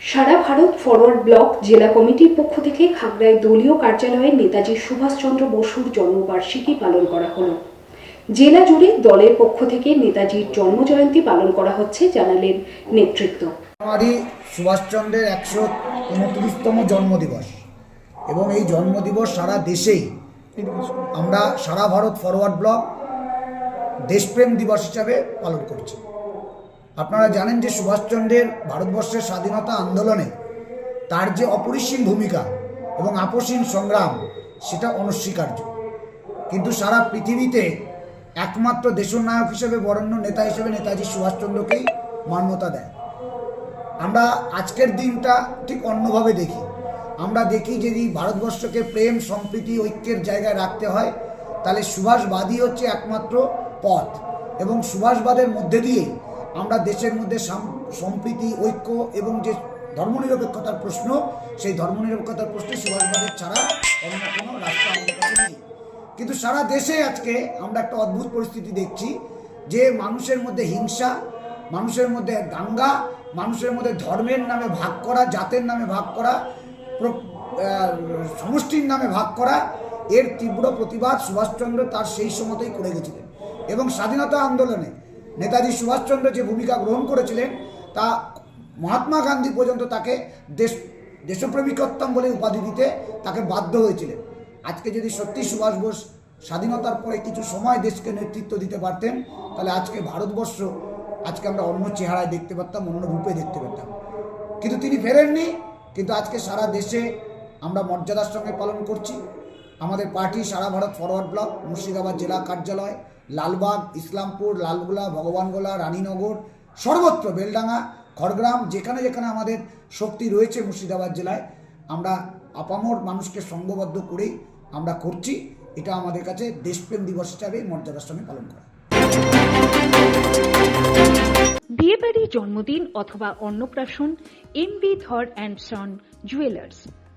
সারা Bharat forward block জেলা কমিটির পক্ষ থেকে খাগড়ায় দলীয় কার্যালয়ে নেতাজি সুভাষচন্দ্র বসুর জন্মবার্ষিকী পালন করা হলো। জেলা জুড়ে দলের পক্ষ থেকে নেতাজির জন্মজয়ন্তী পালন করা হচ্ছে, জানালেন নেতৃত্ব। জানুয়ারি সুভাষচন্দ্রের একশো উনত্রিশতম জন্মদিবস। এবং এই জন্মদিবস সারা দেশেই আমরা সারা ভারত ফরওয়ার্ড ব্লক দেশপ্রেম দিবস হিসাবে পালন করছি। আপনারা জানেন যে সুভাষচন্দ্রের ভারতবর্ষের স্বাধীনতা আন্দোলনে তার যে অপরিসীম ভূমিকা এবং আপসীন সংগ্রাম, সেটা অনস্বীকার্য। কিন্তু সারা পৃথিবীতে একমাত্র দেশনায়ক হিসেবে বরণ্য নেতা হিসেবে নেতাজি সুভাষচন্দ্রকেই মান্যতা দেয়। আমরা আজকের দিনটা ঠিক অন্যভাবে দেখি। আমরা দেখি যদি ভারতবর্ষকে প্রেম, সম্প্রীতি, ঐক্যের জায়গায় রাখতে হয়, তাহলে সুভাষবাদী হচ্ছে একমাত্র পথ এবং সুভাষবাদের মধ্যে দিয়েই আমরা দেশের মধ্যে সাম- সম্প্রীতি, ঐক্য এবং যে ধর্মনিরপেক্ষতার প্রশ্ন, সেই ধর্মনিরপেক্ষতার প্রশ্নে সুভাষবাদের ছাড়া অন্য কোনো রাস্তা আমাদের কাছে নেই। কিন্তু সারা দেশে আজকে আমরা একটা অদ্ভুত পরিস্থিতি দেখছি যে মানুষের মধ্যে হিংসা, মানুষের মধ্যে দাঙ্গা, মানুষের মধ্যে ধর্মের নামে ভাগ করা, জাতের নামে ভাগ করা সমষ্টির নামে ভাগ করা, এর তীব্র প্রতিবাদ সুভাষচন্দ্র তার সেই সময়তেই করে গেছিলেন। এবং স্বাধীনতা আন্দোলনে নেতাজি সুভাষচন্দ্র যে ভূমিকা গ্রহণ করেছিলেন, তা মহাত্মা গান্ধী পর্যন্ত তাকে দেশ, দেশপ্রেমিকোত্তম বলে উপাধি দিতে তাকে বাধ্য হয়েছিলেন। আজকে যদি সত্যি সুভাষ বোস স্বাধীনতার পরে কিছু সময় দেশকে নেতৃত্ব দিতে পারতেন, তাহলে আজকে ভারতবর্ষ, আজকে আমরা অন্য চেহারায় দেখতে পারতাম, অন্য রূপে দেখতে পেতাম কিন্তু তিনি ফেরেননি, কিন্তু আজকে সারা দেশে আমরা মর্যাদার সঙ্গে পালন করছি। আমাদের পার্টি সারা ভারত ফরওয়ার্ড ব্লক মুর্শিদাবাদ জেলা কার্যালয়, লালবাগ, ইসলামপুর, লালগোলা, ভগবানগোলা, রানীনগর, সর্বত্র বেলডাঙ্গা, খড়গ্রাম, যেখানে যেখানে আমাদের শক্তি রয়েছে মুর্শিদাবাদ জেলায়, আমরা আপামর মানুষকে সঙ্গবদ্ধ করেই আমরা করছি। এটা আমাদের কাছে দেশপ্রেম দিবস হিসাবে মর্যাদার সঙ্গে পালন করা। বিয়েবাড়ি জন্মদিন অথবা অন্নপ্রাশন M B Dhar and son jewellers